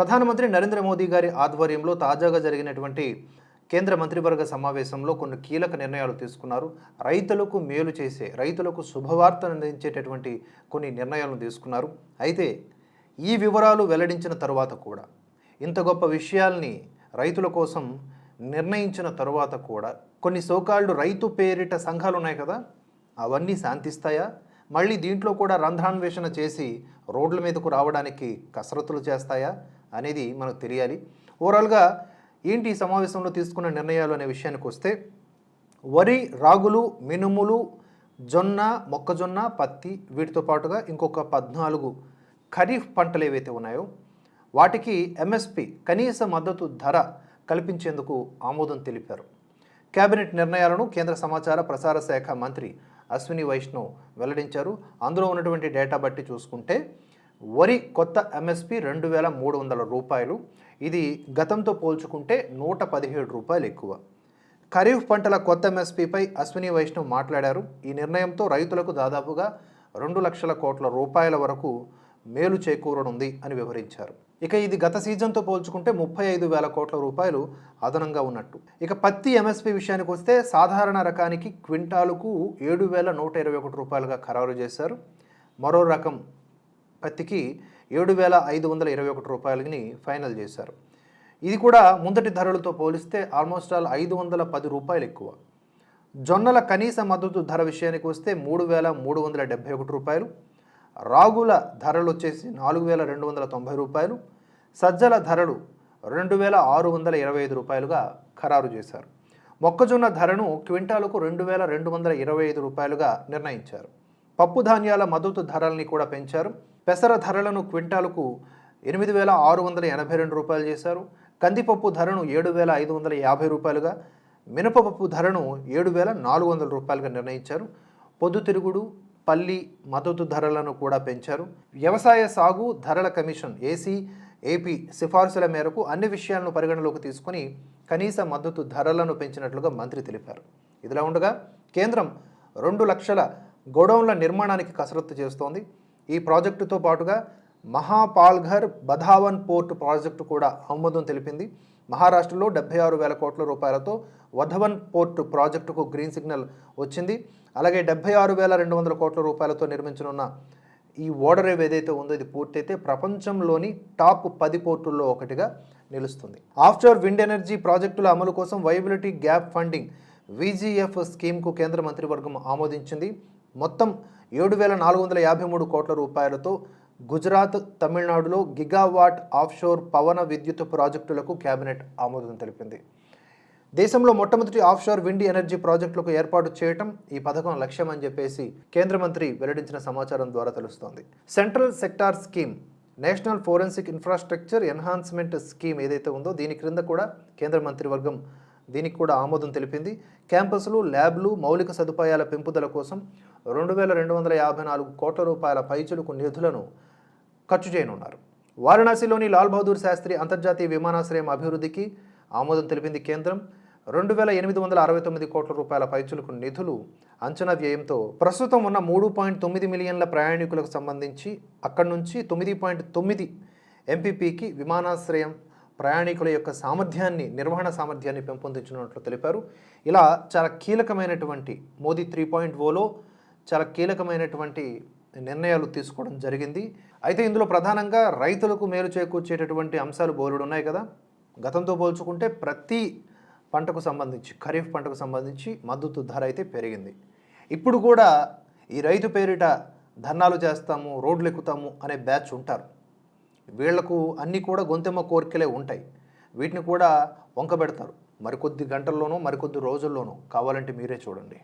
ప్రధానమంత్రి నరేంద్ర మోదీ గారి ఆధ్వర్యంలో తాజాగా జరిగినటువంటి కేంద్ర మంత్రివర్గ సమావేశంలో కొన్ని కీలక నిర్ణయాలు తీసుకున్నారు. రైతులకు మేలు చేసే రైతులకు శుభవార్తను అందించేటటువంటి కొన్ని నిర్ణయాలను తీసుకున్నారు. అయితే ఈ వివరాలు వెల్లడించిన తరువాత కూడా ఇంత గొప్ప విషయాల్ని రైతుల కోసం నిర్ణయించిన తరువాత కూడా కొన్ని సోకాళ్ళు రైతు పేరిట సంఘాలు ఉన్నాయి కదా అవన్నీ శాంతిస్తాయా? మళ్ళీ దీంట్లో కూడా రంధ్రాన్వేషణ చేసి రోడ్ల మీదకు రావడానికి కసరత్తులు చేస్తాయా? అనేది మనకు తెలియాలి. ఓవరాల్గా ఏంటి ఈ సమావేశంలో తీసుకున్న నిర్ణయాలు అనే విషయానికి వస్తే వరి రాగులు మినుములు జొన్న మొక్కజొన్న పత్తి వీటితో పాటుగా ఇంకొక పద్నాలుగు ఖరీఫ్ పంటలు ఏవైతే ఉన్నాయో వాటికి ఎంఎస్పి కనీస మద్దతు ధర కల్పించేందుకు ఆమోదం తెలిపారు. కేబినెట్ నిర్ణయాలను కేంద్ర సమాచార ప్రసార శాఖ మంత్రి అశ్విని వైష్ణవ్ వెల్లడించారు. అందులో ఉన్నటువంటి డేటా బట్టి చూసుకుంటే వరి కొత్త ఎంఎస్పి రెండు వేల మూడు వందల రూపాయలు. ఇది గతంతో పోల్చుకుంటే నూట పదిహేడు రూపాయలు ఎక్కువ. ఖరీఫ్ పంటల కొత్త ఎంఎస్పిపై అశ్విని వైష్ణవ్ మాట్లాడారు. ఈ నిర్ణయంతో రైతులకు దాదాపుగా రెండు లక్షల కోట్ల రూపాయల వరకు మేలు చేకూరనుంది అని వివరించారు. ఇక ఇది గత సీజన్తో పోల్చుకుంటే ముప్పై ఐదు వేల కోట్ల రూపాయలు అదనంగా ఉన్నట్టు. ఇక పత్తి ఎంఎస్పి విషయానికి వస్తే సాధారణ రకానికి క్వింటాలుకు ఏడు వేల నూట ఇరవై ఒకటి రూపాయలుగా ఖరారు చేశారు. మరో రకం పత్తికి ఏడు వేల ఐదు వందల ఇరవై ఒకటి రూపాయలని ఫైనల్ చేశారు. ఇది కూడా ముందటి ధరలతో పోలిస్తే ఆల్మోస్ట్ ఆల్ ఐదు వందల పది రూపాయలు ఎక్కువ. జొన్నల కనీస మద్దతు ధర విషయానికి వస్తే మూడు వేల మూడు వందల డెబ్బై ఒకటి రూపాయలు. రాగుల ధరలు వచ్చేసి నాలుగు వేల రెండు వందల తొంభై రూపాయలు. సజ్జల ధరలు రెండు వేల ఆరు వందల ఇరవై ఐదు రూపాయలుగా ఖరారు చేశారు. మొక్కజొన్న ధరను క్వింటాలకు రెండు వేల రెండు వందల ఇరవై ఐదు రూపాయలుగా నిర్ణయించారు. పప్పు ధాన్యాల మద్దతు ధరల్ని కూడా పెంచారు. పెసర ధరలను క్వింటాలకు ఎనిమిది వేల ఆరు వందల ఎనభై రెండు రూపాయలు చేశారు. కందిపప్పు ధరను ఏడు వేల ఐదు వందల యాభై రూపాయలుగా మినపపప్పు ధరను ఏడు వేల నాలుగు వందల రూపాయలుగా నిర్ణయించారు. పొద్దుతిరుగుడు పల్లి మద్దతు ధరలను కూడా పెంచారు. వ్యవసాయ సాగు ధరల కమిషన్ ఏసీ ఏపీ సిఫార్సుల మేరకు అన్ని విషయాలను పరిగణలోకి తీసుకొని కనీస మద్దతు ధరలను పెంచినట్లుగా మంత్రి తెలిపారు. ఇదిలా ఉండగా కేంద్రం రెండు లక్షల గోడౌన్ల నిర్మాణానికి కసరత్తు చేస్తోంది. ఈ ప్రాజెక్టుతో పాటుగా మహాపాల్ఘర్ బధావన్ పోర్ట్ ప్రాజెక్టు కూడా ఆమోదం తెలిపింది. మహారాష్ట్రలో డెబ్బై ఆరు వేల కోట్ల రూపాయలతో వధవన్ పోర్ట్ ప్రాజెక్టుకు గ్రీన్ సిగ్నల్ వచ్చింది. అలాగే డెబ్బై ఆరు వేల రెండు వందల కోట్ల రూపాయలతో నిర్మించనున్న ఈ ఓడరేవ్ ఏదైతే ఉందో ఇది పూర్తయితే ప్రపంచంలోని టాప్ పది పోర్టుల్లో ఒకటిగా నిలుస్తుంది. ఆఫ్షోర్ విండ్ ఎనర్జీ ప్రాజెక్టుల అమలు కోసం వైబిలిటీ గ్యాప్ ఫండింగ్ విజిఎఫ్ స్కీమ్కు కేంద్ర మంత్రివర్గం ఆమోదించింది. మొత్తం ఏడు వేల నాలుగు వందల యాభై మూడు కోట్ల రూపాయలతో గుజరాత్ తమిళనాడులో గిగావాట్ ఆఫ్షోర్ పవన విద్యుత్ ప్రాజెక్టులకు కేబినెట్ ఆమోదం తెలిపింది. దేశంలో మొట్టమొదటి ఆఫ్షోర్ విండ్ ఎనర్జీ ప్రాజెక్టులకు ఏర్పాటు చేయటం ఈ పథకం లక్ష్యం అని చెప్పేసి కేంద్ర మంత్రి వెల్లడించిన సమాచారం ద్వారా తెలుస్తోంది. Central sector scheme national forensic infrastructure enhancement scheme ఏదైతే ఉందో దీని క్రింద కూడా కేంద్ర మంత్రివర్గం దీనికి కూడా ఆమోదం తెలిపింది. క్యాంపస్లు ల్యాబ్లు మౌలిక సదుపాయాల పెంపుదల కోసం రెండు వేల రెండు వందల యాభై నాలుగు కోట్ల రూపాయల పైచులకు నిధులను ఖర్చు చేయనున్నారు. వారణాసిలోని లాల్ బహదూర్ శాస్త్రి అంతర్జాతీయ విమానాశ్రయం అభివృద్ధికి ఆమోదం తెలిపింది కేంద్రం. రెండు వేల ఎనిమిది వందల అరవై తొమ్మిది కోట్ల రూపాయల పైచులకు నిధులు అంచనా వ్యయంతో ప్రస్తుతం ఉన్న మూడు పాయింట్ తొమ్మిది మిలియన్ల ప్రయాణికులకు సంబంధించి అక్కడి నుంచి తొమ్మిది పాయింట్ తొమ్మిది ఎంపీపీకి విమానాశ్రయం ప్రయాణికుల యొక్క సామర్థ్యాన్ని నిర్వహణ సామర్థ్యాన్ని పెంపొందించినట్లు తెలిపారు. ఇలా చాలా కీలకమైనటువంటి మోదీ త్రీ పాయింట్ ఓలో చాలా కీలకమైనటువంటి నిర్ణయాలు తీసుకోవడం జరిగింది. అయితే ఇందులో ప్రధానంగా రైతులకు మేలు చేకూర్చేటటువంటి అంశాలు బోలుడు ఉన్నాయి కదా. గతంతో పోల్చుకుంటే ప్రతి పంటకు సంబంధించి ఖరీఫ్ పంటకు సంబంధించి మద్దతు ధర అయితే పెరిగింది. ఇప్పుడు కూడా ఈ రైతు పేరిట ధర్నాలు చేస్తాము రోడ్లు ఎక్కుతాము అనే బ్యాచ్ ఉంటారు. వీళ్ళకు అన్నీ కూడా గొంతెమ్మ కోరికలే ఉంటాయి. వీటిని కూడా వంకబెడతారు. మరికొద్ది గంటల్లోనూ మరికొద్ది రోజుల్లోనూ కావాలంటే మీరే చూడండి.